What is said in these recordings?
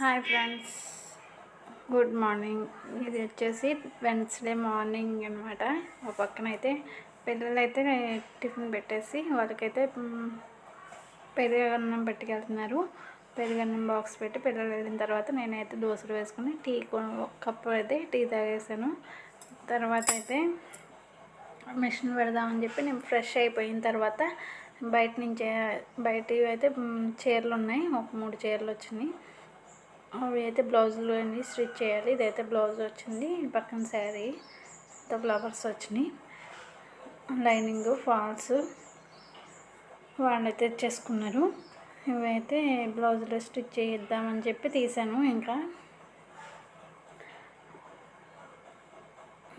Hi friends good morning ఇది వచ్చేసి Wednesday morning అనమాట ఒక పక్కన అయితే పిల్లలైతే టిఫిన్ పెట్టేసి వాళ్ళకైతే పెరుగన్నం పెట్టుకెళ్తున్నారు. పెరుగన్నం బాక్స్ పెట్టి పిల్లలు వెళ్ళిన తర్వాత నేనైతే దోశలు వేసుకుని టీ కప్పు అయితే టీ తాగేసాను. తర్వాత అయితే మిషన్ పెడదామని చెప్పి నేను ఫ్రెష్ అయిపోయిన తర్వాత బయట నుంచి బయట అయితే చీరలు ఉన్నాయి. ఒక మూడు చీరలు వచ్చినాయి. అవి అయితే బ్లౌజులు అన్నీ స్టిచ్ చేయాలి. ఇదైతే బ్లౌజ్ వచ్చింది. పక్కన శారీ తో ఫ్లవర్స్ వచ్చినాయి. లైనింగ్ ఫాల్స్ వాళ్ళైతే తెచ్చేసుకున్నారు. ఇవైతే బ్లౌజులు స్టిచ్ చేయిద్దామని చెప్పి తీసాను ఇంకా.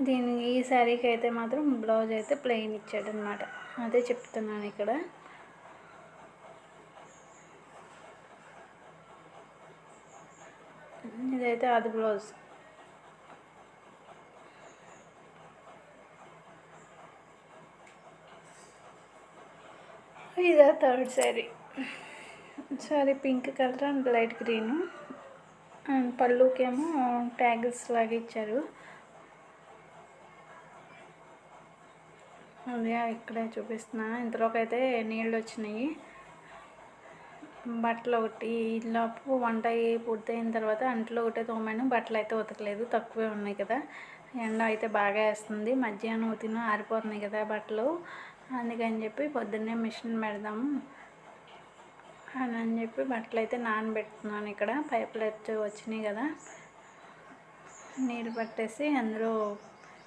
దీని ఈ శారీకి అయితే మాత్రం బ్లౌజ్ అయితే ప్లెయిన్ ఇచ్చాడనమాట అదే చెప్తున్నాను ఇక్కడ. ఇదైతే అది బ్లౌజ్. ఇది third sari. Sari pink colour and light green. And పళ్ళుకేమో ట్యాగిల్స్ లాగా ఇచ్చారు. అదే ఇక్కడే చూపిస్తున్నా. ఇంతలోకి అయితే నీళ్ళు వచ్చినాయి. బట్టలు ఒకటి ఈలోపు వంట పూర్తయిన తర్వాత అంట్లో ఒకటే తోమాను. బట్టలు అయితే ఉతకలేదు. తక్కువే ఉన్నాయి కదా. ఎండ అయితే బాగా వేస్తుంది. మధ్యాహ్నం ఉతిన ఆరిపోతున్నాయి కదా బట్టలు. అందుకని చెప్పి పొద్దున్నే మిషన్ పెడదాము అని అని చెప్పి బట్టలు అయితే నానబెడుతున్నాను ఇక్కడ. పైపులు అయితే వచ్చినాయి కదా. నీరు పట్టేసి అందులో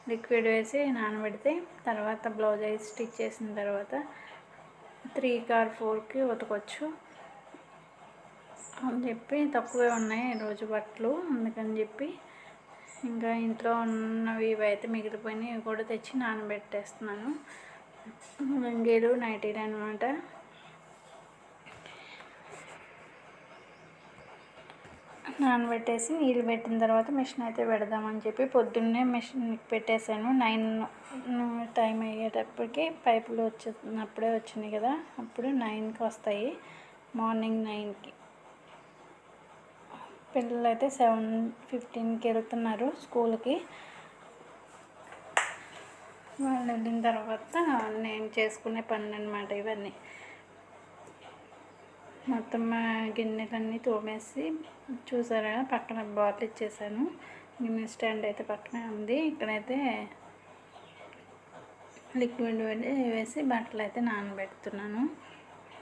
లిక్విడ్ వేసి నానబెడితే తర్వాత బ్లౌజ్ అయితే స్టిచ్ చేసిన తర్వాత త్రీ కార్ ఫోర్కి ఉతకొచ్చు. అని చెప్పి తక్కువే ఉన్నాయి రోజు బట్టలు అందుకని చెప్పి ఇంకా ఇంట్లో ఉన్నవి ఇవి అయితే మిగిలిపోయినాయి కూడా తెచ్చి నానబెట్టేస్తున్నాను. లంగీలు నైటీలు అనమాట నానబెట్టేసి నీళ్ళు పెట్టిన తర్వాత మిషన్ అయితే పెడదామని చెప్పి పొద్దున్నే మిషన్ పెట్టేశాను. నైన్ టైం అయ్యేటప్పటికి పైపులు వచ్చేసినప్పుడే వచ్చినాయి కదా అప్పుడు నైన్కి వస్తాయి. మార్నింగ్ నైన్కి. పిల్లలు అయితే సెవెన్ ఫిఫ్టీన్కి వెళ్తున్నారు స్కూల్కి. వాళ్ళు వెళ్ళిన తర్వాత నేను చేసుకునే పనులు అనమాట ఇవన్నీ. మొత్తం మా గిన్నెలన్నీ తోమేసి చూసారా? పక్కన బాటిల్ ఇచ్చేసాను. గిన్నె స్టాండ్ అయితే పక్కనే ఉంది. ఇక్కడైతే లిక్విడ్ వేసి బట్టలు అయితే నానబెడుతున్నాను.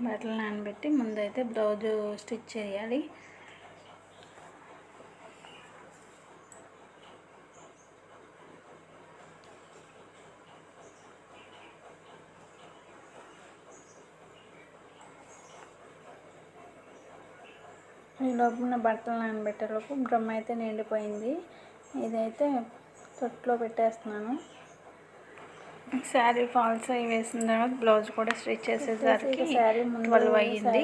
బట్టలు నానబెట్టి ముందైతే బ్లౌజు స్టిచ్ చేయాలి. ఈ లోపల బట్టలు నానబెట్టేలోపు డ్రమ్ అయితే నిండిపోయింది. ఇదైతే తొట్లో పెట్టేస్తున్నాను. శారీ ఫాల్స్ అవి వేసిన తర్వాత బ్లౌజ్ కూడా స్టిచ్ చేసేసరికి ట్వెల్వ్ అయ్యింది.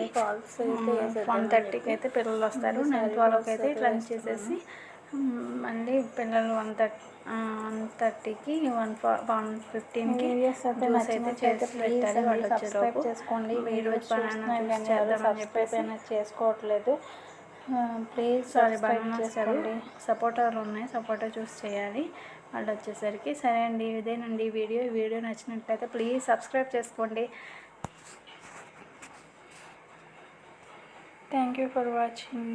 వన్ థర్టీకి అయితే పిల్లలు వస్తారు. నేను ట్వెల్వ్కి అయితే లంచ్ చేసేసి మళ్ళీ పిల్లలు వన్ థర్టీ వన్ థర్టీకి వన్ వన్ ఫిఫ్టీన్కి జ్యూస్ అయితే చేసి పెట్టాలి వాళ్ళు వచ్చేలోపు చేసుకోండి. మీరు బనానా చేద్దామని చెప్పేసి చేసుకోవట్లేదు. ప్లీజ్ సారీ బనానా చేసుకోండి. సపోటాలు ఉన్నాయి సపోటా జ్యూస్ చేయాలి. వాళ్ళు వచ్చేసరికి సరే అండి ఇదేనండి ఈ వీడియో. ఈ వీడియో నచ్చినట్లయితే ప్లీజ్ సబ్స్క్రైబ్ చేసుకోండి. Thank you for watching